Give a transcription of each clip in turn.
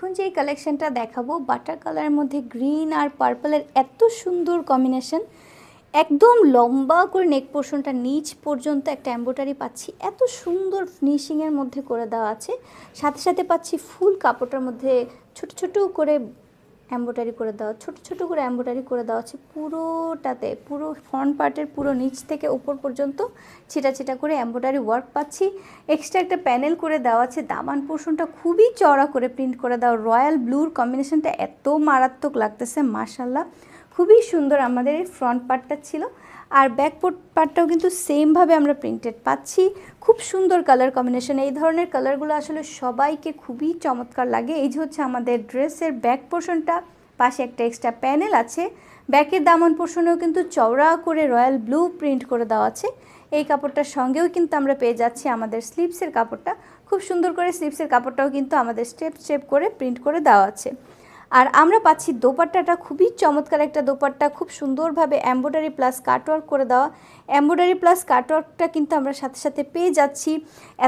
এখন যে কালেকশনটা দেখাবো বাটার কালারের মধ্যে গ্রিন আর পার্পলের এত সুন্দর কম্বিনেশন একদম লম্বা করে নেক পোর্শনটা নিচ পর্যন্ত একটা এম্বোটারি পাচ্ছি, এত সুন্দর ফিনিশিংয়ের মধ্যে করে দেওয়া আছে। সাথে সাথে পাচ্ছি ফুল কাপড়টার মধ্যে ছোট ছোট করে এম্বোটারি করে দেওয়া ছোট ছোট করে অ্যাম্বোটারি করে দেওয়া আছে পুরোটাতে, পুরো ফ্রন্ট পার্টের পুরো নিচ থেকে উপর পর্যন্ত ছিটা ছিটা করে অ্যাম্বোটারি ওয়ার্ক পাচ্ছি। এক্সট্রা একটা প্যানেল করে দেওয়া আছে দামান পোর্শনটা খুবই চড়া করে প্রিন্ট করে দেওয়া রয়্যাল ব্লুর কম্বিনেশনটা এত মারাত্মক লাগতেছে মার্শাল্লাহ খুবই সুন্দর আমাদের এই ফ্রন্ট পার্টটা ছিল। আর ব্যাক পার্টটাও কিন্তু সেমভাবে আমরা প্রিন্টেড পাচ্ছি। খুব সুন্দর কালার কম্বিনেশন এই ধরনের কালারগুলো আসলে সবাইকে খুবই চমৎকার লাগে। এই যে হচ্ছে আমাদের ড্রেসের ব্যাক পোর্শনটা পাশে একটা এক্সট্রা প্যানেল আছে। ব্যাকের দামন পোর্শনেও কিন্তু চওড়া করে রয়্যাল ব্লু প্রিন্ট করে দেওয়া আছে। এই কাপড়টার সঙ্গেও কিন্তু আমরা পেয়ে যাচ্ছি আমাদের স্লিপসের কাপড়টা। খুব সুন্দর করে স্লিপসের কাপড়টাও কিন্তু আমাদের স্টেপ স্টেপ করে প্রিন্ট করে দেওয়া আছে। আর আমরা পাচ্ছি দোপাট্টাটা, খুবই চমৎকার একটা দোপাট্টা, খুব সুন্দরভাবে এম্ব্রয়ডারি প্লাস কাটওয়ার্ক করে দেওয়া। এম্ব্রয়ডারি প্লাস কাটওয়ার্কটা কিন্তু আমরা সাথে সাথে পেয়ে যাচ্ছি।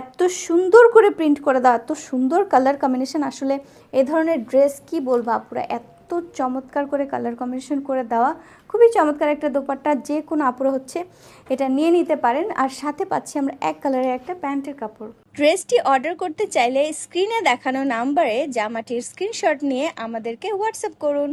এত সুন্দর করে প্রিন্ট করে দেওয়া, এত সুন্দর কালার কম্বিনেশন আসলে এ ধরনের ড্রেস কি বলব আপুরা এত চমৎকার করে কালার কম্বিনেশন করে দেওয়া, খুবই চমৎকার একটা দোপাট্টা, যে কোনো আপড়ো হচ্ছে এটা নিয়ে নিতে পারেন। আর সাথে পাচ্ছি আমরা এক কালারের একটা প্যান্টের কাপড়। ড্রেসটি অর্ডার করতে চাইলে স্ক্রিনে দেখানো নাম্বারে জামাটির স্ক্রিনশট নিয়ে আমাদেরকে হোয়াটসঅ্যাপ করুন।